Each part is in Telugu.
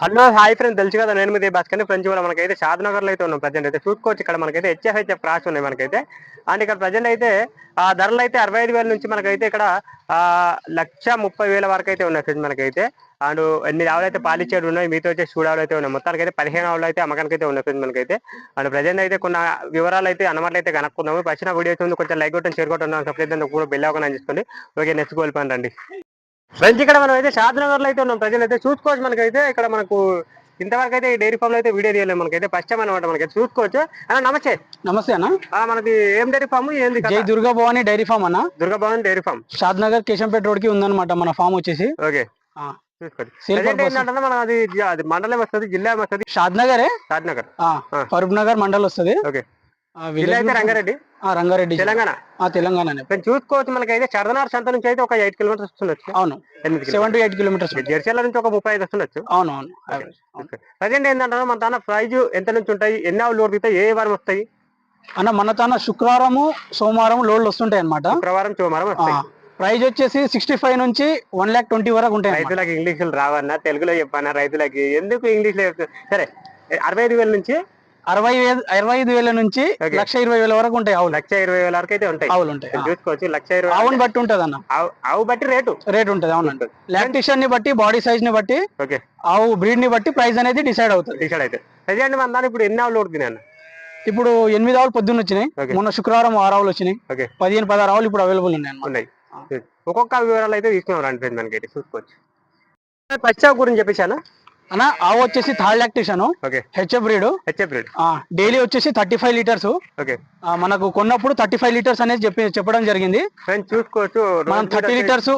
హలో హాయ్ ఫ్రెండ్స్ తెలుసు కదా నేను మీద బస్ కానీ ఫ్రెండ్స్ కూడా మనకైతే షాద్నగర్లో అయితే ఉన్నాం ప్రజెంట్ అయితే. చూసుకోవచ్చు ఇక్కడ మనకైతే హెచ్ఎఫ్హెచ్ఎఫ్ రాసి ఉన్నాయి మనకైతే. అండ్ ఇక్కడ ప్రజెంట్ అయితే ఆ ధరలు అయితే అరవై ఐదు వేల నుంచి మనకైతే ఇక్కడ ఆ లక్ష ముప్పై వేల వరకు అయితే ఉన్నాయి ఫ్రెండ్స్ మనకైతే. అండ్ ఎనిమిది ఆవులు అయితే పాలిచ్చేడు ఉన్నాయి మీతో వచ్చే చూడాలు అయితే ఉన్నాయి. మొత్తానికి అయితే పదిహేను ఆవులు అయితే అమ్మకానికి అయితే ఉన్నాయి ఫ్రెండ్స్ మనకైతే. అండ్ ప్రజెంట్ అయితే కొన్ని వివరాలు అయితే అన్నమాటలు అయితే కనుక్కుందాము. పచ్చిన వీడియో అయితే కొంచెం లైక్ కొట్టండి షేర్ కొట్టండి సబ్స్క్రైబ్ కూడా బెల్ అవగానే చేసుకోండి ఓకే నెక్స్ట్ కోల్పోండి రండి. ఫ్రెండ్స్ ఇక్కడ మనం అయితే షాద్నగర్లో అయితే ఉన్నాం. ప్రజలు అయితే చూసుకోవచ్చు మనకైతే. ఇక్కడ మనకు ఇంతవరకు అయితే ఈ డైరీ ఫామ్లో అయితే వీడియో తీయలేదు మనకైతే. ఫస్ట్ టైం అనమాట మనకి చూసుకోవచ్చు. అన్న నమస్తే. నమస్తే అన్న. ఆ, మనది ఏం డైరీ ఫామ్? ఏంది జై దుర్గా భవాని డైరీ ఫామ్ అన్న. Durgabhavan dairy farm. షాద్ నగర్ కేశంపేట రోడ్కి ఉందన్నమాట మన ఫామ్ వచ్చేసి. ఓకే. ఆ, చూసుకోండి. Sale Present purpose. ఏంటంటే మనం అది జ- అది మండలం వస్తుంది జిల్లా వస్తుంది? షాద్ నగరే? షాద్నగర్ ఆ, ఆ. ఫరూక్ నగర్ మండల్ వస్తుంది. ఓకే. జిల్లా అయితే రంగారెడ్డి? రంగారెడ్డి. తెలంగాణ? మేము చూసుకోవచ్చు మనకైతే. చరదనార్ సంత నుంచి అయితే ఒక ఎయిట్ కిలోమీటర్స్ వస్తుండొచ్చు. అవును. Seven to eight kilometres. జెర్సీల నుంచి ఒక ముప్పై ఐదు వస్తుండొచ్చు. అవును అవును. ప్రజెంట్ ఏంటంటే మన తన ప్రైజ్ ఎంత నుంచి ఉంటాయి? ఎన్ని ఆవులు దొరుకుతాయి ఏ వారం వస్తాయి? అన్న మన తన శుక్రవారము సోమవారం లోడ్లు వస్తుంటాయి అనమాట శుక్రవారం సోమవారం వస్తాయి. ప్రైజ్ వచ్చేసి సిక్స్టీ ఫైవ్ నుంచి వన్ ల్యాక్ ట్వంటీ వరకు ఉంటాయి. రైతులకు ఇంగ్లీష్ రావన్నా తెలుగులో చెప్పన్నా రైతులకి ఎందుకు ఇంగ్లీష్లో? సరే అరవై ఐదు వేల నుంచి అరవై అరవై ఐదు వేల నుంచి. లక్ష ఇరవై వేల వరకు ఉంటాయి ఆవులు. లక్ష ఇరవై వేల వరకు అయితే ఉంటాయి. ఆవులు ఉంటాయి. చూసుకోవచ్చు లక్ష ఇరవై ఆవుని బట్టి ఉంటది అన్న ఆవు బట్టి రేటు. రేట్ ఉంటది అవునండి. లాక్టేషన్ని బట్టి బాడీ సైజ్ని బట్టి ఓకే. ఆవు బ్రీడ్ని బట్టి ప్రైస్ అనేది డిసైడ్ అవుతుంది. డిసైడ్ అయితే ప్రజెంట్ మన దాని ఇప్పుడు ఎన్ని ఆవులు ఉడుకుతున్నాయి అన్న ఇప్పుడు ఎనిమిది ఆవులు పొద్దున్న వచ్చినాయి. మొన్న శుక్రవారం ఆరు ఆవులు వచ్చినాయి. ఓకే. పదిహేను పదహారు ఆవులు ఇప్పుడు అవైలబుల్ ఉన్నాయి ఉన్నాయి. ఒక్కొక్క వివరాలు అయితే తీసుకున్నాం రండి మనకి చూసుకోవచ్చు. పచ్చావు గురించి చెప్పేశాను? అన్న ఆవు వచ్చేసి third lactation. Okay. HF breed. HF rate daily వచ్చేసి థర్టీ ఫైవ్ లీటర్స్. ఓకే. మనకు కొన్నప్పుడు థర్టీ ఫైవ్ లీటర్స్ అనేది చెప్పి చెప్పడం జరిగింది. చూసుకోవచ్చు. మనం thirty litres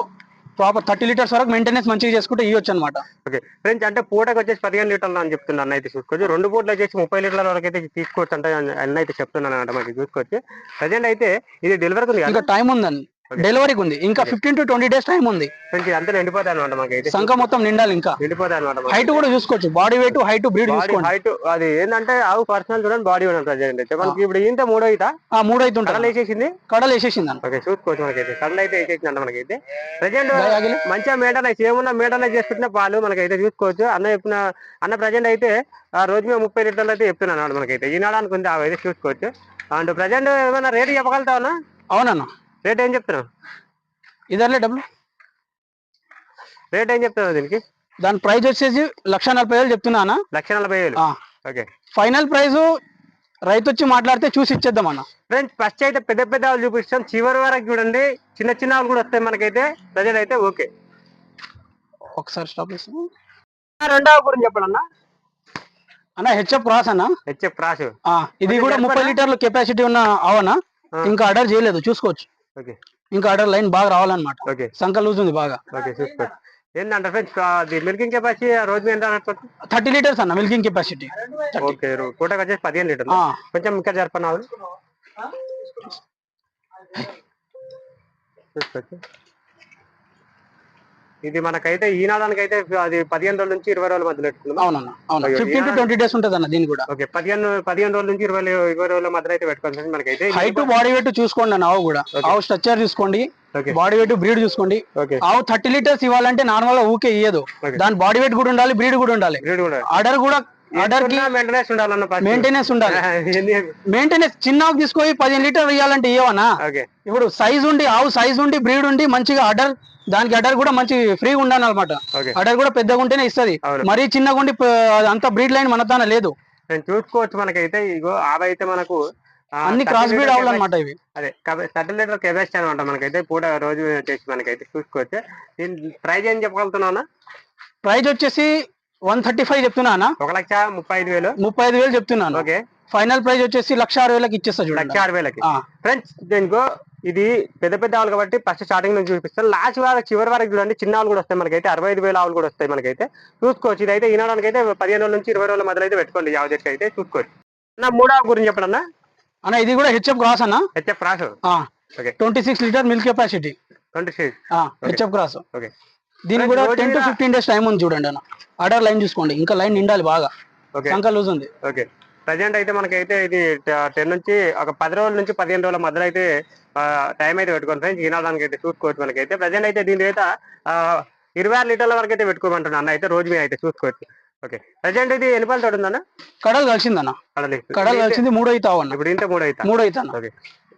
proper thirty litres వరకు మెయింటెనెన్స్ మంచిగా చేసుకుంటే ఇవ్వచ్చు అనమాట ఓకే. ఫ్రెండ్స్ అంటే పూటకి వచ్చేసి పదిహేను లీటర్లు అని చెప్తున్నాను అన్న అయితే చూసుకోవచ్చు. రెండు పూటలు వచ్చేసి ముప్పై లీటర్ల వరకు అయితే తీసుకోవచ్చు అంటే అన్న అయితే చెప్తున్నాను అనమాట మనకి చూసుకోవచ్చు. ప్రజెంట్ అయితే ఇది డెలివరీకి ఉంది ఇంకా టైం ఉందండి. డెలివరీకి ఉంది ఇంకా fifteen to twenty days time ఉంది. అంతా నిండిపోతాయి అనమాట మనకి అయితే సంఖ మొత్తం నిండాలి ఇంకా. నిండిపోతాయి అనమాట హైట్ కూడా చూసుకోవచ్చు. బాడీ వెయిట్ హైట్ బ్రీడ్ చూసుకోండి. హైట్ అది ఏంటంటే ఆవు పర్సనల్ చూడండి బాడీ అయితే మనకి ఇప్పుడు ఇంత మూడో ఈత? ఆ మూడు అయితే కడలు ఉంటుంది. వేసేసింది కడలు వేసేసింది ఓకే చూసుకోవచ్చు మనకైతే కడలు అయితే వేసేసింది అంట మనకైతే. ప్రజెంట్. మంచిగా మెయింటైన్ ఏమున్నా మెయింటైన్ చేసుకుంటున్న పాలు మనకైతే చూసుకోవచ్చు. అన్న చెప్పిన అన్న ప్రజెంట్ అయితే ఆ రోజు మేము ముప్పై లీటర్లు అయితే చెప్తున్నాను అన్నమాట మనకైతే. ఈనాడు అనుకుంది అవి అయితే చూసుకోవచ్చు. అండ్ ప్రజెంట్ ఏమైనా రేటు చెప్పగలుగుతావా అవునన్న. రేట్ ఏం చెప్తున్నావు? ఇదర్లే డబ్బులు. రేట్ ఏం చెప్తున్నావు దీనికి? దాని ప్రైస్ వచ్చేసి లక్ష నలభై వేలు చెప్తున్నా అన్న లక్ష నలభై వేలు. ఆ, ఓకే. ఫైనల్ ప్రైస్ రైతు వచ్చి మాట్లాడితే చూసి ఇచ్చేద్దాం అన్న ఫ్రెండ్స్ ఫస్ట్ అయితే పెద్ద పెద్ద ఆవులు చూపిస్తాం. చివరి వరకు చూడండి. చిన్న చిన్న ఆవులు కూడా వస్తాయి మనకైతే. ప్రజెంట్ అయితే ఓకే. ఒకసారి స్టాప్ చేస్తాను. రెండవ గురించి చెప్పండి అన్న అన్న హెచ్ఎఫ్ క్రాస్ అన్న? హెచ్ఎఫ్ రాసు. ఆ, ఇది కూడా? ముప్పై లీటర్లు కెపాసిటీ ఉన్న అవనా. ఇంకా ఆర్డర్ చేయలేదు. చూసుకోవచ్చు. ఇంకా ఆర్డర్ లైన్ బాగా రావాలన్నమాట. ఓకే. సంఖ లూజ్ ఉంది బాగా. ఏంటంటే ఫ్రెండ్స్ అది మిల్కింగ్ కెపాసిటీ రోజు ఎంత థర్టీ లీటర్స్ అన్న మిల్కింగ్ కెపాసిటీ. ఓకే పూటకి వచ్చేసి పదిహేను లీటర్లు. కొంచెం ఇంకా ఇది మనకైతే ఈనాడానికి అయితే అది పదిహేను రోజుల నుంచి ఇరవై రోజుల మధ్యలో పెట్టుకుందాం అవునన్న అవును. ఫిఫ్టీన్ టు ట్వంటీ డేస్ ఉంటుంది అన్న దీని కూడా. ఓకే పదిహేను పదిహేను రోజుల నుంచి ఇరవై ఇరవై రోజుల మధ్యలో అయితే పెట్టుకోవాలి మనకైతే. హైట్ బాడీ వెయిట్ చూసుకోండి అన్న ఆవు కూడా. ఆవు స్ట్రక్చర్ చూసుకోండి. బాడీ వెయిట్ బ్రీడ్ చూసుకోండి. ఆవు థర్టీ లీటర్స్ ఇవ్వాలంటే నార్మల్గా ఊకే ఇయ్యదు. దాని బాడీ వెయిట్ కూడా ఉండాలి బ్రీడ్ కూడా ఉండాలి. ఆర్డర్ కూడా ఆర్డర్కి మెయింటెనెన్స్ ఉండాలన్న. మెయింటెనెన్స్ ఉండాలి. మెయింటెనెన్స్ చిన్న ఆవుకి తీసుకొని పదిహేను లీటర్ ఇవ్వాలంటే ఇవ్వనా ఓకే. ఇప్పుడు సైజ్ ఉండి ఆవు సైజ్ ఉండి బ్రీడ్ ఉండి మంచిగా ఆర్డర్ దానికి అడర్ కూడా మంచి ఫ్రీగా ఉండాలి అనమాట అడర్ కూడా పెద్దగా ఉంటేనే ఇస్తది. మరీ చిన్నగా ఉండి అంత బ్రీడ్ లైన్ మన తాన లేదు. నేను చూసుకోవచ్చు మనకైతే ఇగో అయితే మనకు అన్ని 30 క్రాస్ బ్రీడ్ ఆవులు అనమాట ఇవి. అదే థర్టీ లీటర్ కెపాసిటీ అనమాట మనకైతే పూట రోజు వచ్చేసి మనకైతే చూసుకోవచ్చు. దీని ప్రైజ్ ఏం చెప్పగలుగుతున్నావునా ప్రైస్ వచ్చేసి వన్ థర్టీ ఫైవ్ చెప్తున్నానా ఒక లక్ష ముప్పై ఐదు వేలు. ముప్పై ఐదు వేలు చెప్తున్నాను. ఓకే. ఫైనల్ ప్రైస్ వచ్చేసి లక్ష ఆరు వేలకి ఇచ్చేస్తా లక్ష చూడండి ఆరు వేలకి. ఫ్రెండ్స్ దీనికో ఇది పెద్ద పెద్ద ఆవులు కాబట్టి ఫస్ట్ స్టార్టింగ్ నుంచి చూపిస్తాను. లాస్ట్ వరకు చివరి వరకు చూడండి చిన్న ఆవులు కూడా వస్తాయి మనకైతే. అరవై ఐదు వేల ఆవులు కూడా వస్తాయి మనకైతే. చూసుకోవచ్చు. ఇదైతే ఈనాడానికి అయితే పదిహేను రోజుల నుంచి ఇరవై రోజుల మధ్యలో అయితే పెట్టుకోండి యావ చెట్టు అయితే. చూసుకోవచ్చు. నా మూడో ఆవు గురించి చెప్పండి అన్న. అన్న ఇది కూడా హెచ్ఎఫ్ క్రాస్ అన్న. HF cross okay. Twenty six litre milk capacity. Twenty six. HF cross okay. దీనికి కూడా ten to fifteen days time ఉంది చూడండి అన్న. ఆర్డర్ లైన్ చూసుకోండి. ఇంకా లైన్ నిండాలి బాగా. ఓకే సంఖ లూజ్ ఉంది ఓకే ప్రజెంట్ అయితే మనకైతే ఇది టెన్ నుంచి ఒక పది రోజుల నుంచి పదిహేను రోజుల మధ్యలో అయితే టైం అయితే పెట్టుకోండి ఫ్రెండ్స్ ఈనాడానికి అయితే చూసుకోవచ్చు మనకైతే. ప్రజెంట్ అయితే దీని అయితే ఆ, ఇరవై ఆరు లీటర్ల వరకు అయితే పెట్టుకోమంటున్నాను అన్న. అయితే రోజు మీద అయితే చూసుకోవచ్చు ఓకే ప్రజెంట్ ఇది ఎన్ని పళ్ళతో ఉందన్న కడలు కలిసిందన్న. కడలి కడలు కలిసింది మూడు అవుతావు అన్న. ఇప్పుడు ఇంత మూడు అవుతా. మూడు అవుతాను ఓకే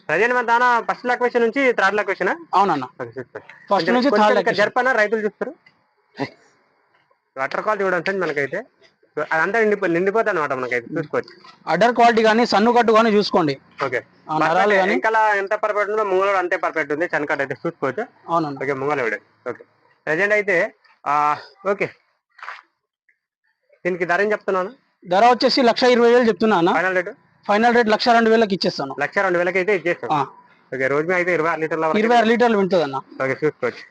ప్రజెంట్ మన దానా? ఫస్ట్ లొకేషన్ నుంచి థర్డ్ లొకేషన్ అవునన్న. ఫస్ట్ నుంచి థర్డ్ జరపన? రైతులు చూస్తారు? వాటర్ క్వాలిటీ చూడండి సార్ మనకైతే. అదంతా నిండిపో నిండిపోతుంది అనమాట మనకైతే. చూసుకోవచ్చు. అడర్ క్వాలిటీ కానీ సన్ను కట్టు కానీ చూసుకోండి. ఓకే. ఇంకా ఎంత పర్ఫెక్ట్ ఉందో ముంగళ అంతే పర్ఫెక్ట్ ఉంది. చనకట్ అయితే చూసుకోవచ్చు. అవునన్న. ఓకే ముంగళ ఇవిడే ఓకే. ప్రజెంట్ అయితే ఆ, ఓకే. దీనికి ధర ఏం చెప్తున్నాను ధర వచ్చేసి లక్ష ఇరవై వేలు చెప్తున్నా అన్న. ఫైనల్ రేటు ఫైనల్ రేట్ లక్ష రెండు వేలకి ఇచ్చేస్తాను. లక్ష రెండు వేలకి అయితే ఇచ్చేస్తాం ఆ, ఓకే రోజు మీద అయితే ఇరవై ఆరు లీటర్ల ఇరవై ఆరు లీటర్లు వింటుంది అన్న ఓకే చూసుకోవచ్చు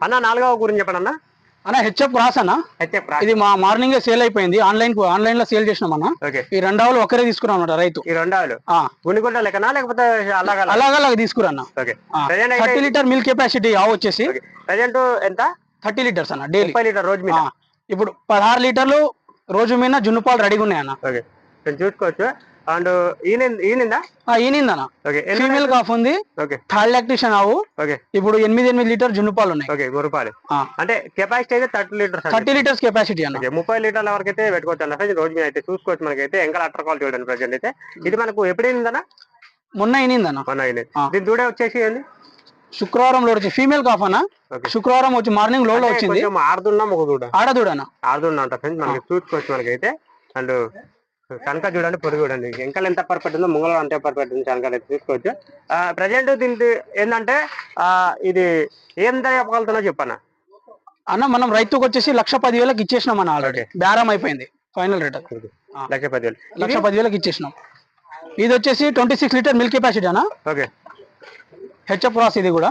అన్న నాలుగవ గురించి చెప్పండి అన్న అన్న హెచ్ఎఫ్ రాస్ అన్న? అయితే ఇది మా మార్నింగ్ సేల్ అయిపోయింది. ఆన్లైన్ ఆన్లైన్లో సేల్ చేసినాం అన్న ఈ రెండావులు ఒకరే తీసుకున్నాం అన్నమాట రైతు. ఈ రెండాలు ఆ, గుండిగుంట లెక్కనా లేకపోతే అలాగా? అలాగలాగా తీసుకురన్న. థర్టీ లీటర్ మిల్క్ కెపాసిటీ ఆవు వచ్చేసి ప్రజెంట్ ఎంత? థర్టీ లీటర్స్ అన్న డైలీ. లీటర్ రోజు మీద. ఇప్పుడు పదహారు లీటర్లు రోజు మీద జున్ను పాలు రెడీగా ఉన్నాయి అన్న చూసుకోవచ్చు. అండ్ ఆ, ఈనిందన్న ఓకే ఫీమేల్ కాఫ్ ఉంది. ఓకే. థర్డ్ లాక్టేషన్ ఆవు. ఓకే. ఇప్పుడు ఎనిమిది ఎనిమిది లీటర్ జున్ను పాలు ఉన్నాయి. ఓకే మూడు రూపాయలు అంటే కెపాసిటీ అయితే thirty litres thirty litres capacity okay ముప్పై లీటర్ల వరకు అయితే పెట్టుకోవచ్చు అన్న రోజు మీద అయితే చూసుకోవచ్చు మనకైతే ఇంకా అట్టర్ క్వాలిటీ చూడండి ప్రజెంట్ అయితే. ఇది మనకు ఎప్పుడు అయిందన్న మొన్న ఈనిందన్న మొన్న. దీని దూడే వచ్చేసి ఏంది? శుక్రవారం లోడ్ వచ్చి ఫీమేల్ కాఫ్ అన్న. శుక్రవారం వచ్చి మార్నింగ్లో వచ్చింది. కొంచెం ఆడుతున్నాం ఒక దూడ ఆడదూడన ఆడుతున్నా అంట ఫ్రెండ్స్. మనకి చూసుకోవచ్చు మనకైతే. అండ్ కనుక చూడండి పొరుగు చూడండి. ఎంకలు ఎంత పర్ఫెక్ట్ ఉందో ముంగళం అంతే పర్ఫెక్ట్ ఉంది కనుక. అయితే చూసుకోవచ్చు. ప్రజెంట్ దీనికి ఏంటంటే ఇది ఏం ధర చెప్పగలుగుతున్నా చెప్పన్నా అన్న మనం రైతుకు వచ్చేసి లక్ష పది వేలకు ఇచ్చేసినాం అన్న ఆల్రెడీ బేరం అయిపోయింది ఫైనల్ రేట్. లక్ష పదివేలు. లక్ష పది వేలకు ఇచ్చేసినాం. ఇది వచ్చేసి twenty six litre milk capacity అన్న. ఓకే. హెచ్ఎఫ్ రాస్ ఇది కూడా.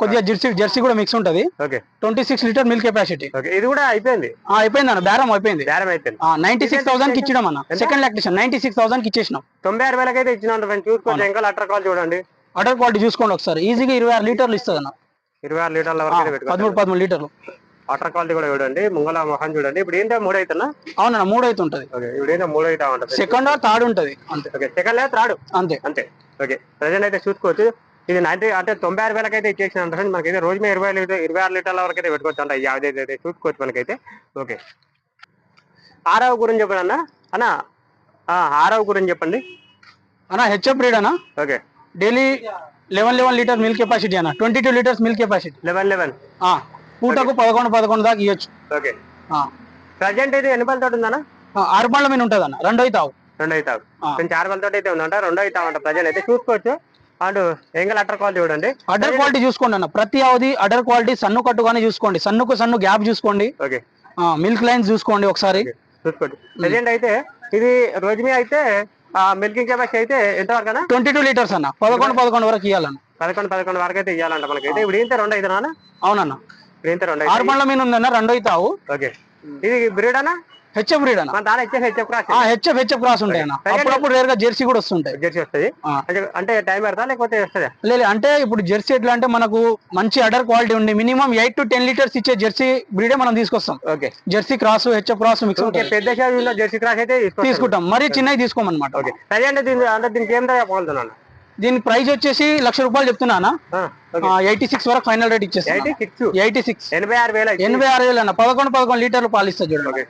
కొద్దిగా జెర్సీ జెర్సీ కూడా మిక్స్ ఉంటది. Okay. Twenty six litre milk capacity okay ఇది కూడా అయిపోయింది? అయిపోయింది అన్న బేరం అయిపోయింది. బేరం అయిపోయింది. నైన్టీ సిక్స్ థౌసండ్ ఇచ్చినాం అన్న. సెకండ్ లాక్టేషన్ నైన్టీ సిక్స్ థౌసండ్కి ఇచ్చేసినాం. తొంభై ఆరు వేలకైతే ఇచ్చిన చూసుకోవచ్చు ఇంకా అట్టర్ కాల్ చూడండి. అడర్ క్వాలిటీ చూసుకోండి ఒకసారి. ఈజీగా ఇరవై ఆరు లీటర్లు ఇస్తుంది అన్న. ఇరవై ఆరు లీటర్ల పదమూడు పదమూడు లీటర్లు. వాటర్ క్వాలిటీ కూడా చూడండి. ముంగళ మొహం చూడండి. ఇప్పుడు ఏంటో మూడు అవుతున్నా అవునన్న మూడు అయితే ఉంటది ఓకే ఇప్పుడు ఏంటో మూడు అవుతా ఉంటుంది. సెకండ్ ఆర్ థర్డ్ ఉంటది. అంతే. ఓకే సెకండ్ లేదు త్రాడు అంతే. అంతే. ఓకే ప్రజెంట్ అయితే చూసుకోవచ్చు. ఇది నైన్టీ అంటే తొంభై ఆరు వేలకైతే ఇచ్చేసిన అంటే మనకైతే రోజు మీద ఇరవై లీటర్ ఇరవై ఆరు లీటర్ల వరకు అయితే పెట్టుకోవచ్చు అంట యాభై అయితే చూసుకోవచ్చు మనకైతే. ఓకే. ఆరవ గురించి చెప్పండి అన్న అన్న ఆరవ గురించి చెప్పండి. అన్న హెచ్ఎఫ్ బ్రీడ్ అన్న? Okay. Daily eleven eleven litre milk capacity అన్న. Twenty two litres milk capacity. Eleven eleven. పూటకు పదకొండు పదకొండు దాకా ఇవ్వచ్చు ఓకే. ప్రజెంట్ అయితే ఎన్ని పళ్ళతో ఉందన్న? ఆరు పండ్ల మీద ఉంటుంది అన్న రెండు అవుతావు రెండు ఆ. కొంచెం ఆరు పళ్ళతో అయితే ఉందంట రెండు అవుతామంట ప్రజెంట్ అయితే. చూసుకోవచ్చు. అండ్ ఎంగల్ అట్టర్ క్వాలిటీ చూడండి. అడర్ క్వాలిటీ చూసుకోండి అన్న. ప్రతి అవధి అడర్ క్వాలిటీ సన్ను కట్టుగానే చూసుకోండి. సన్నుకు సన్ను గ్యాప్ చూసుకోండి. ఓకే. మిల్క్ లైన్స్ చూసుకోండి ఒకసారి. చూసుకోండి. ప్రజెంట్ అయితే ఇది రోజు మీద అయితే మిల్కింగ్ కెపాసిటీ అయితే ఎంత వరకు అన్న? ట్వంటీ టూ లీటర్స్ అన్న. పదకొండు పదకొండు వరకు ఇవ్వాలన్న పదకొండు పదకొండు వరకు అయితే ఇవ్వాలంట మనకైతే ఇప్పుడు ఏంత రెండు అయితే నాన్న అవునన్న. ఇప్పుడు ఏంత రెండు ఆరు అయితే. పండ్ల మీద ఉందన్న రెండు అవుతావు ఓకే. ఇది బ్రీడ్ అన్న? హెచ్ఎఫ్ బ్రీడ్ అన్న. దాని ఇచ్చేసి HF cross HF HF cross ఉంటాయి అన్న. అప్పుడప్పుడు రేర్గా జెర్సీ కూడా వస్తుంటాయి. జెర్సీ వస్తుంది. అంటే- టైం పెడతా లేకపోతే వస్తుందా? లేదు అంటే ఇప్పుడు జెర్సీ ఎట్లా అంటే మనకు మంచి అడర్ క్వాలిటీ ఉంది minimum eight to ten litres ఇచ్చే జెర్సీ బ్రీడే మనం తీసుకొస్తాం. Okay. Jersey cross HF cross mix పెద్ద జెర్సీ క్రాస్ అయితే. తీసుకుంటాం. మరీ చిన్నవి తీసుకోమన్నమాట. ఓకే. దీని అంటే దీనికి ఏం ధర దీని ప్రైస్ వచ్చేసి లక్ష రూపాయలు చెప్తున్నా ఓకే. ఎయిటీ సిక్స్ వరకు ఫైనల్ రేట్ ఇచ్చేస్తాను ఎయిటీ సిక్స్ ఎనభై ఆరు వేలు ఎనభై ఆరు వేలు అన్న. పదకొండు పదకొండు లీటర్లు పాలిస్తా చూడండి.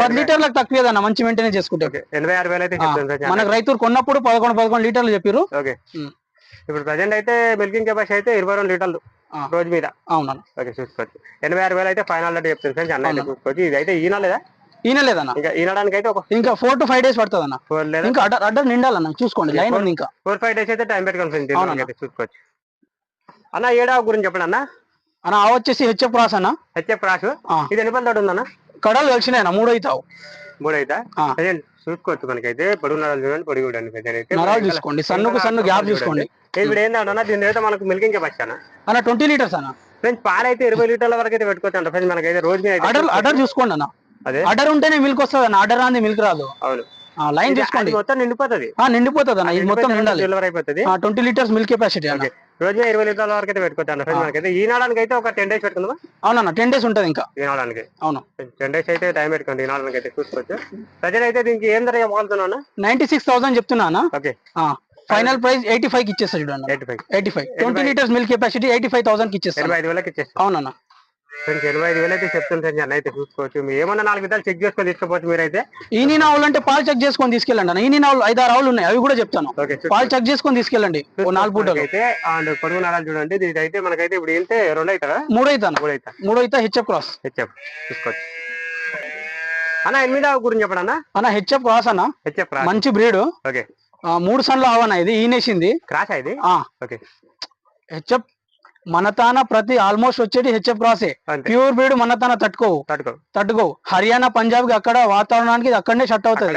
పది లీటర్లకు తక్కువ అన్న మంచి మెయింటైన్ చేసుకుంటే. ఓకే ఎనభై ఆరు వేలు అయితే మనకు రైతులు కొన్నప్పుడు పదకొండు పదకొండు లీటర్లు చెప్పారు ఓకే. ఇప్పుడు ప్రజెంట్ అయితే మిల్కింగ్ కెపాసిటీ అయితే ఇరవై రెండు లీటర్లు. రోజు మీద. అవునన్న. ఓకే చూసుకోవచ్చు ఎనభై ఆరు వేలు అయితే ఫైనల్ రేట్ చెప్తాను సార్ అన్న అయితే చూసుకోవచ్చు ఇది అయితే ఈన లేదా? ఈయన లేదన్న ఇంకా ఈనడానికి అయితే ఒక ఇంకా ఫోర్ టు ఫైవ్ డేస్ పడుతుంది అన్న ఇంకా అడ్డర్ అడ్డర్ నిండాలన్న చూసుకోండి లైన్ ఉంది ఇంకా. ఫోర్ ఫైవ్ డేస్ అయితే టైం అయితే చూసుకోవచ్చు. అన్న ఏడావ గురించి చెప్పండి అన్న? అన్న ఆ వచ్చేసి హెచ్ఎఫ్ రాస్ అన్న. హెచ్ఎఫ్ రాసు? ఆ. ఇది ఎన్ని పళ్ళతో ఉందన్న? కడలు కలిసినాయి అన్న మూడు అవుతావు మూడు. ప్రజెంట్ చూసుకోవచ్చు మనకైతే పొడుగు నరాలు చూడండి పొడుగు చూడండి నరాలు చూసుకోండి సన్నుకు సన్ను గ్యాప్ చూసుకోండి. ఇప్పుడు ఏంటంటే దీని అయితే మనకు మిల్కింగ్ కెపాసిటీ అన్న? ట్వంటీ లీటర్స్ అన్న. ఫ్రెండ్స్ పాలు అయితే ఇరవై లీటర్ల వరకు అయితే పెట్టుకోవచ్చు అంట ఫ్రెండ్స్ మనకైతే రోజు అడర్ అడర్ చూసుకోండి అన్న. అదే. అడర్ ఉంటేనే మిల్క్ వస్తుంది అన్న అడర్ అంది మిల్క్ రాదు. అవును. లైన్ అది మొత్తం నిండిపోతుంది. ఆ, నిండిపోతుంది అన్న ఇది మొత్తం నిండాలి డెలివరీ అయిపోతుంది. ట్వంటీ లీటర్స్ మిల్క్ కెపాసిటీ అన్న. ఓకే. రోజు ఇరవై లీటర్ల వరకు అయితే పెట్టుకోవచ్చు ఫ్రెండ్స్ మనకైతే. ఈనాడానికి అయితే ఒక టెన్ డేస్ పెట్టుకుందామా? అవునన్న టెన్ డేస్ ఉంటుంది ఇంకా. ఈనాడానికి అవును. టెన్ డేస్ అయితే టైం పెట్టుకోండి. ఈనాడానికి అయితే చూసుకోవచ్చు. ప్రజలు అయితే దీనికి ఏం ధర ఇవ్వగలుగుతున్నా నైన్టీ సిక్స్ థౌసండ్ చెప్తున్నా ఓకే. ఫైనల్ ప్రైస్ ఎయిటీ ఫైవ్కి ఇచ్చేస్తా చూడండి eighty five eighty five twenty litres milk capacity eighty five థౌసండ్కి ఇచ్చేస్తాను ఎనభై ఐదు వేలకి ఇచ్చేస్తాం. అవునన్న. ఫ్రెండ్స్ ఎనభై ఐదు వేలు అయితే చెప్తుంది ఫ్రెండ్స్ అన్న అయితే చూసుకోవచ్చు. మీరు ఏమన్నా నాలుగు విధాలు చెక్ చేసుకొని తీసుకోవచ్చు మీరైతే. ఈనీ నావులు అంటే పాలు చెక్ చేసుకొని తీసుకెళ్ళండి అన్న. ఈనీ నావులు ఐదు ఆరు ఆవులు ఉన్నాయి అవి కూడా చెప్తాను. ఓకే పాలు చెక్ చేసుకొని తీసుకెళ్ళండి ఓ నాలుగు పూటలు. అయితే అండ్ పొడుగు నరాలు చూడండి దీనికి అయితే మనకైతే ఇప్పుడు ఏంటే రెండు అవుతారా మూడు అవుతాను మూడు అవుతా మూడు అయితే హెచ్ఎఫ్ క్రాస్. హెచ్ఎఫ్ చూసుకోవచ్చు. అన్న ఎనిమిదవ గురించి చెప్పండి అన్న. అన్న హెచ్ఎఫ్ క్రాస్ అన్న. హెచ్ఎఫ్ రా మంచి బ్రీడ్ ఓకే మూడు సన్లు అవన్న ఇది ఈనేసింది. క్రాస్ ఇది? ఆ. ఓకే హెచ్ఎఫ్ మన తాన ప్రతి ఆల్మోస్ట్ వచ్చేది హెచ్ఎఫ్ క్రాసే ప్యూర్ బ్రీడ్ మన తాన తట్టుకోవు. తట్టుకో. తట్టుకోవు. హర్యానా పంజాబ్కి అక్కడ వాతావరణానికి అక్కడనే షట్ అవుతుంది.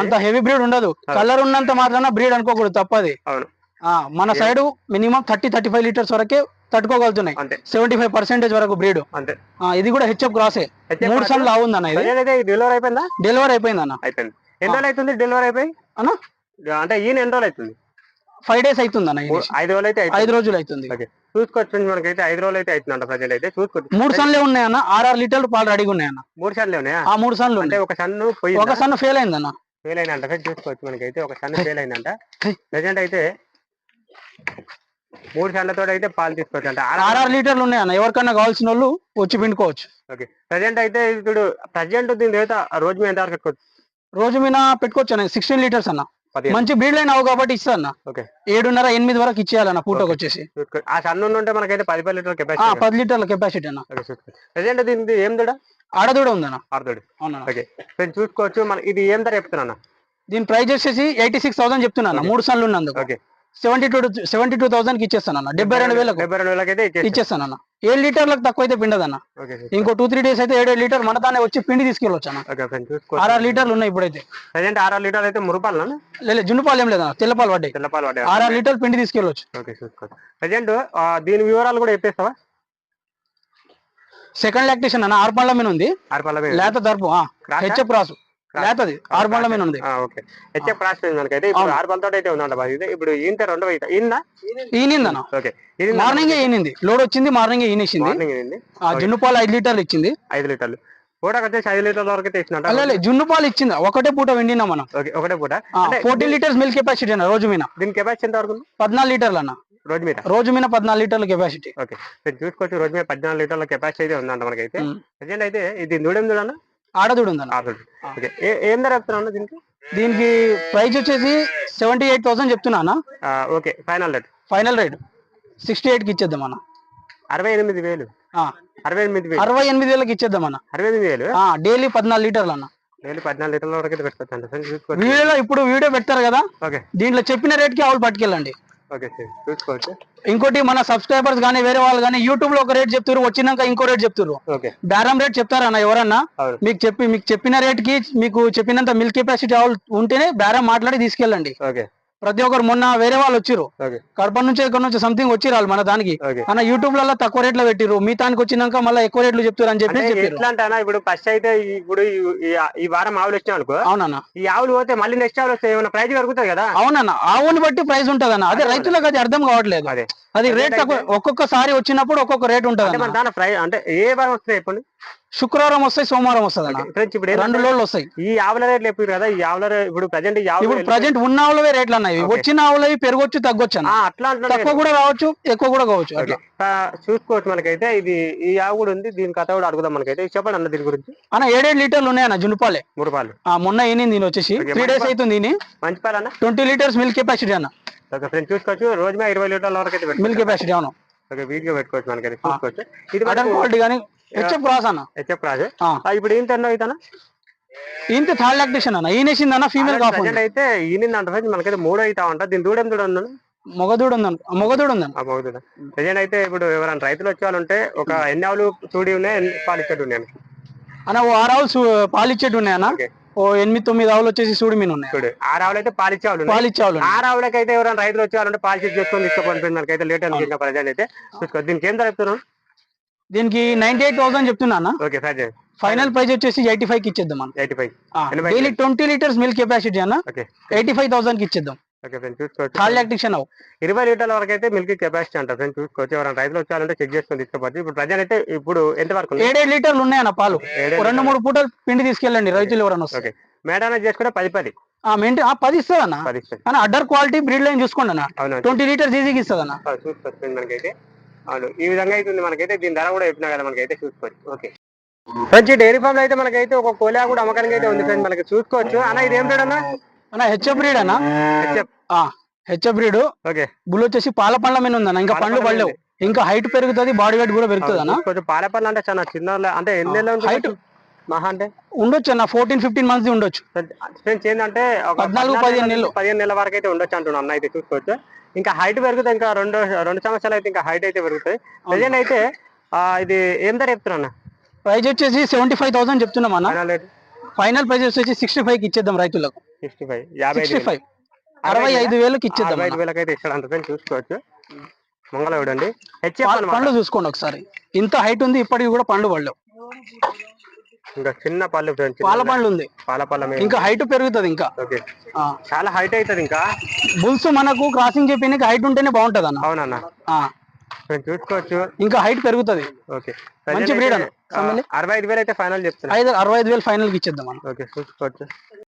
అంత హెవీ బ్రీడ్ ఉండదు. కలర్ ఉన్నంత మాత్రాన బ్రీడ్ అనుకోకూడదు తప్పది. మన side minimum thirty thirty five litres వరకే తట్టుకోగలుగుతున్నాయి. సెవెంటీ ఫైవ్ పర్సెంటేజ్ వరకు బ్రీడ్ అంతే. ఇది కూడా హెచ్ఎఫ్ క్రాసే మూడు? సన్లు అవుందన్న ఇది. అయితే డెలివరీ అయిపోయిందా? డెలివరీ అయిపోయింది అన్న అయిపోయింది. ఎన్ని రోజులు అవుతుంది? డెలివరీ అయిపోయి? అన్న? అంటే ఈయన ఎన్ని రోజులు అవుతుంది? ఫైవ్ డేస్ అవుతుంది అన్న. ఐదు రోజులు అయితే. ఐదు రోజులు అవుతుంది ఓకే. చూసుకోవచ్చు మనకైతే ఐదు రోజులు అయితే అవుతుందంట ప్రజెంట్ అయితే చూసుకోవచ్చు. మూడు సన్లే ఉన్నాయన్న ఆర్ఆర్ లీటర్లు పాలు రెడీగా ఉన్నాయన్న. మూడు సార్లు ఉన్నాయా? ఆ మూడు సన్లు అంటే ఒక సన్ను పోయి ఒక సన్ను ఫెయిల్ అయిందన్న. ఫెయిల్ అయినంట ఫ్రెండ్స్ చూసుకోవచ్చు మనకైతే. ఒక సన్ ఫెయిల్ అయిందంట. ప్రజెంట్ అయితే మూడు సన్లతో అయితే పాలు తీసుకోవచ్చు అంట ఆర్ఆర్ లీటర్లు ఉన్నాయన్న. ఎవరికన్నా కావాల్సిన వాళ్ళు వచ్చి పిండుకోవచ్చు. ఓకే. ప్రజెంట్ అయితే ఇప్పుడు ప్రజెంట్ దీని తర్వాత రోజు మీద ఎంత వరకు పెట్టుకోవచ్చు? రోజు మీద పెట్టుకోవచ్చు అన్న. సిక్స్టీన్ లీటర్స్ అన్న. మంచి బ్రీడ్ లైన్ అవు కాబట్టి ఇస్తా అన్న. ఓకే. ఏడున్నర ఎనిమిది వరకు ఇచ్చేయాలన్న పూటకు వచ్చేసి. ఆ సన్ ఉంటే మనకైతే పది పది లీటర్ ఆ కెపాసిటీ పది లీటర్ల కెపాసిటీ అన్న. ప్రజెంట్ దీనికి ఏం దూడ? ఆడదూడ ఉందన్న. ఆరుదోడు అవునన్న. ఓకే. చూసుకోవచ్చు. మన ఇది ఏం ధర చెప్తున్నా దీని ప్రైస్ వచ్చేసి ఎయిటీ సిక్స్ థౌసండ్ చెప్తున్నాను. మూడు సార్లు ఉన్నందుకు. Okay. Seventy two seventy two థౌసండ్కి ఇచ్చేస్తాను అన్న డెబ్బై రెండు వేలకు. డెబ్బై రెండు వేలకి అయితే ఇచ్చేస్తాం ఇచ్చేస్తాను అన్న ఏడు లీటర్లకు తక్కువ అయితే పిండదన్న ఇంకో టూ త్రీ డేస్ అయితే ఏడు లీటర్ మన తానే వచ్చి పిండి తీసుకెళ్ళొచ్చు అన్న ఆర్ఆర్ లీటర్లు ఉన్నాయి ఇప్పుడైతే. ప్రజెంట్ ఆరు లీటర్ అయితే మురుపాలనా? లేదు జున్నుపాలు ఏం లేదన్న తెల్లపాలు పడ్డాయి తెల్లపాలు పడ్డాయి ఆర్ఆర్ లీటర్ పిండి తీసుకెళ్ళొచ్చు. ప్రజెంట్ దీని వివరాలు కూడా చెప్పేస్తావా? సెకండ్ లాక్టేషన్ అన్న ఆరు పండ్ల మీద ఉంది. లేత దర్పు? హెచ్ఎఫ్ రాసు. లేతది. ఆరు పండ్ల మీద ఉంది. ఓకే. హెచ్ఎఫ్ క్రాస్ మనకైతే ఇప్పుడు ఆరు పాలతో అయితే ఉందంట ఇది ఇప్పుడు ఈంత రెండో అయితే ఈందా ఈనిందన్న. ఓకే. మార్నింగ్ ఈనింది. లోడ్ వచ్చింది మార్నింగ్ ఈనేసింది. మార్నింగ్ జున్ను పాలు ఐదు లీటర్లు ఇచ్చింది. ఐదు లీటర్లు. పూటకు వచ్చేసి ఐదు లీటర్ల వరకు అయితే ఇచ్చినట్ట అల్లే జున్ను పాలు ఇచ్చింది. ఒకటే పూట వెండినా మనం. ఓకే ఒకటే పూట. ఫోర్టీన్ లీటర్స్ మిల్క్ కెపాసిటీ అన్న రోజు మీద. దీని కెపాసిటీ ఎంత వరకు? పద్నాలుగు లీటర్లు అన్న. రోజు మీద. రోజు మీద పద్నాలుగు లీటర్ల కెపాసిటీ ఓకే. చూసుకోవచ్చు రోజు మీద పద్నాలుగు లీటర్ల కెపాసిటీ అయితే ఉందంట మనకైతే. ప్రజెంట్ అయితే ఇది నూడెం చూడన్నా? ఆడదూడు. ఉందన్న ఓకే. ఏ- ధర చెప్తున్నా దీనికి? దీనికి ప్రైస్ వచ్చేసి సెవెంటీ ఎయిట్ థౌసండ్ చెప్తున్నా okay. Final rate. Final rate. Sixty ఎయిట్కి ఇచ్చేద్దాం అన్న అరవై ఎనిమిది వేలు. ఆ, అరవై ఎనిమిది వేలు. అరవై ఎనిమిది వేలకి ఇచ్చేద్దాం అన్న అరవై ఎనిమిది వేలు? డైలీ పద్నాలుగు లీటర్లు అన్న వేలు పద్నాలుగు లీటర్ల వరకు పెట్టుకోవచ్చు వీడియోలో ఇప్పుడు వీడియో పెడతారు కదా ఓకే. దీంట్లో చెప్పిన రేట్కి ఆవులు పట్టుకెళ్ళండి. ఓకే చూసుకోవచ్చు. ఇంకోటి మన సబ్స్క్రైబర్స్ కానీ వేరే వాళ్ళు కానీ యూట్యూబ్లో ఒక రేట్ చెప్తారు వచ్చినాక ఇంకో రేట్ చెప్తారు ఓకే. బేరం రేట్ చెప్తారన్న ఎవరన్నా? అవును. మీకు చెప్పి మీకు చెప్పిన రేట్కి మీకు చెప్పినంత మిల్క్ కెపాసిటీ ఉంటేనే బేరం మాట్లాడి తీసుకెళ్ళండి. ఓకే. ప్రతి ఒక్కరు మొన్న వేరే వాళ్ళు వచ్చిర్రు. ఓకే. కడప నుంచి ఇక్కడ నుంచి సంథింగ్ వచ్చిరాళ్ళు మన దానికి. మన యూట్యూబ్లలో తక్కువ రేట్లో పెట్టిరు మీ తానికి వచ్చినాక మళ్ళీ ఎక్కువ రేట్లు చెప్తారు అని చెప్పి అంటే ఎట్లా అంటానా ఇప్పుడు ఫస్ట్ అయితే ఇప్పుడు ఈ- వారం ఆవులు వచ్చినాయి అనుకో. అవునన్న. ఈ ఆవులు పోతే మళ్ళీ నెక్స్ట్ ఆవులు వస్తే ఏమైనా ప్రైజ్ పెరుగుతుంది కదా? అవునన్న. ఆవుని బట్టి ప్రైస్ ఉంటదన్న. అదే రైతులకు అది అర్థం కావట్లేదు. అదే. అది రేట్ తక్కువ ఒక్కొక్కసారి వచ్చినప్పుడు ఒక్కొక్క రేట్ ఉంటది దాని అంటే ఏ వారం వస్తాయి చెప్పండి శుక్రవారం వస్తాయి సోమవారం వస్తుంది ఫ్రెండ్స్ ఇప్పుడు రెండు లోడ్లు వస్తాయి. ఈ ఆవుల రేట్లు చెప్పారు కదా ఈ ఆవుల ఇప్పుడు ప్రజెంట్ ఇప్పుడు ప్రజెంట్ ఉన్న ఆవులవే రేట్లు Okay. వచ్చిన ఆవులవి పెరగొచ్చు తగ్గొచ్చు అట్లా తక్కువ. కూడా రావచ్చు ఎక్కువ కూడా కావచ్చు. అట్లా చూసుకోవచ్చు మనకైతే. ఇది ఈ ఆవు కూడా ఉంది. దీని కథ కూడా అడుగుదాం మనకైతే. చెప్పండి అన్న దీని గురించి. అన్న ఏడేడు లీటర్లు ఉన్నాయన్న జునుపాలే మూడు పాలు ఆ, మొన్న ఈనింది దీని వచ్చేసి. త్రీ డేస్ అవుతుంది దీని మంచి పాలు అన్న? ట్వంటీ లీటర్స్ మిల్క్ కెపాసిటీ అన్న. ఓకే ఫ్రెండ్స్ చూసుకోవచ్చు. రోజు మీద ఇరవై లీటర్ల వరకు అయితే మిల్క్ కెపాసిటీ అవును. ఓకే వీడియో పెట్టుకోవచ్చు మనకైతే. చూసుకోవచ్చు. ఇది క్వాలిటీ కానీ హెచ్ఎఫ్ రాస్ అన్న. హెచ్ఎఫ్. ఆ, ఇప్పుడు ఏంటి అన్న అవుతానా ఇంత థర్డ్ లాక్టేషన్ అన్న. ఈనేసింది అన్న ఫీమేల్ ప్రజెంట్ అయితే ఈనింది అంట ఫ్రెండ్స్. మనకైతే మూడు అవుతా ఉంటా దీని దూడం చూడండి మొగదూడు ఉందన్న మొగదూడు ఉందన్న ఆ మౌతుడా ప్రజెంట్ అయితే ఇప్పుడు ఎవరైనా రైతులు వచ్చే వాళ్ళు ఉంటే ఒక ఎన్ని ఆవులు చూడి ఉన్నాయి ఎన్ని పాలు ఇచ్చేటి ఉన్నాయి అన్న ఓ ఆరు ఆవులు సు- పాలు ఇచ్చేటి ఉన్నాయన్న. ఓ ఎనిమిది తొమ్మిది ఆవులు వచ్చేసి సూడి మీద ఉన్నాయి. చూడు ఆరు ఆవులు అయితే పాలు ఇచ్చే వాళ్ళు. పాలు. ఆరు ఆవులకి అయితే ఎవరైనా రైతులు వచ్చే వాళ్ళు ఉంటే పాలు చెక్ చేసుకొని తీసుకోవాలి మనకైతే లేట్ అనుకుంటున్న ప్రజెంట్ అయితే. చూసుకో దీనికి ఏం ధర చెప్తున్నాం దీనికి నైన్టీ ఎయిట్ థౌసండ్ చెప్తున్నా అన్న. ఓకే సార్ ఫైనల్ ప్రైస్ వచ్చేసి ఎయిటీ ఫైవ్కి ఇచ్చేద్దాం అన్న. Eighty five. ఎనభై daily twenty litres milk capacity అన్న. ఓకే. ఎయిటీ ఫైవ్ థౌసండ్కి ఇచ్చేద్దాం. ఓకే ఫ్రెండ్ చూసుకోవచ్చు. థర్డ్ లాక్టేషన్ అవు ఇరవై లీటర్ల వరకు అయితే మిల్క్ కెపాసిటీ అంటారు ఫ్రెండ్ చూసుకోవచ్చు. ఎవరైనా రైతులు వచ్చారంటే చెక్ చేసుకొని తీసుకోవచ్చు. ఇప్పుడు ప్రజెంట్ అయితే ఇప్పుడు ఎంత వరకు? ఏడేడు లీటర్లు ఉన్నాయన్న పాలు. రెండు మూడు పూటలు పిండి తీసుకెళ్ళండి రైతులు ఎవరైనా ఓకే. మేడాన చేసుకుంటే పది పది. పది ఇస్తుంది. అన్న అన్న అడ్డర్ క్వాలిటీ బ్రీడ్ లైన్ చూసుకోండి అన్న. ట్వంటీ లీటర్స్ ఈజీగా ఇస్తుంది అన్న చూసుకోవచ్చు మనకైతే. అవును ఈ విధంగా అయితే ఉంది మనకైతే. దీని ధర కూడా చెప్పినా కదా మనకైతే చూసుకోవచ్చు. ఓకే. ఫ్రెండ్స్ డైరీ ఫామ్లో అయితే మనకైతే ఒక కోలా కూడా అమ్మకానికి అయితే ఉంది ఫ్రెండ్స్ మనకి చూసుకోవచ్చు. అన్న ఇది ఏం రేట్ అన్న? అన్న హెచ్ఎఫ్ బ్రీడ్ అన్న? హెచ్ఎఫ్. బ్రీడ్ ఓకే బుల్ వచ్చేసి పాల పండ్ల మీద ఉందన్న ఇంకా పాల పండ్లు పండ్ల పడలేవు. ఇంకా హైట్ పెరుగుతుంది బాడీ వెయిట్ కూడా పెరుగుతుంది అన్న. కొంచెం పాలపల్లి అంటే చాలా చిన్న అంటే ఎన్ని హైట్ మహా అంటే? ఉండొచ్చు అన్న ఫోర్టీన్ ఫిఫ్టీన్ మంత్స్ ఉండొచ్చు. ఫ్రెండ్స్ ఏంటంటే పద్నాలుగు, పదిహేను నెలల. పదిహేను నెలల వరకు అయితే ఉండొచ్చు అంటున్నాను అన్న అయితే చూసుకోవచ్చు. ఇంకా హైట్ పెరుగుతుంది ఇంకా రెండు రెండు సంవత్సరాలు అయితే ఇంకా హైట్ అయితే పెరుగుతుంది ప్రజెంట్ అయితే ఇది ఏం ధర చెప్తున్నా అన్న? ప్రైస్ వచ్చేసి సెవెంటీ ఫైవ్ థౌసండ్ చెప్తున్నాం అన్న. ఫైనల్ ప్రైస్ వచ్చేసి సిక్స్టీ ఫైవ్కి ఇచ్చేద్దాం రైతులకు. సిక్స్టీ ఫైవ్ యాభై. ఫైవ్. అరవై ఐదు వేలకు ఇచ్చేద్దాం అరవై ఐదు. వేలకు అయితే ఇస్తాడు అంత చూసుకోవచ్చు. మంగళ చూడండి హెచ్ఎఫ్ పా- అనమాట పండ్లు చూసుకోండి ఒకసారి. ఇంత హైట్ ఉంది ఇప్పటికి కూడా పండ్లు పడలేవు. ఇంకా చిన్న పళ్ళు ఫ్రెండ్స్. పాల పండ్లు ఉంది. పాల పళ్ళ ఇంకా హైట్ పెరుగుతుంది ఇంకా. ఓకే. చాలా హైట్ అవుతుంది ఇంకా. బుల్స్ మనకు క్రాసింగ్ చెప్పిన హైట్ ఉంటేనే బాగుంటది అన్న. అవునన్న. చూసుకోవచ్చు. ఇంకా హైట్ పెరుగుతుంది. ఓకే. మంచి breed అన్న. అరవై ఐదు వేలు అయితే ఫైనల్ చెప్తున్నా. ఐదు అరవై ఐదు వేలు ఫైనల్ ఇచ్చేద్దాం ఓకే చూసుకోవచ్చు.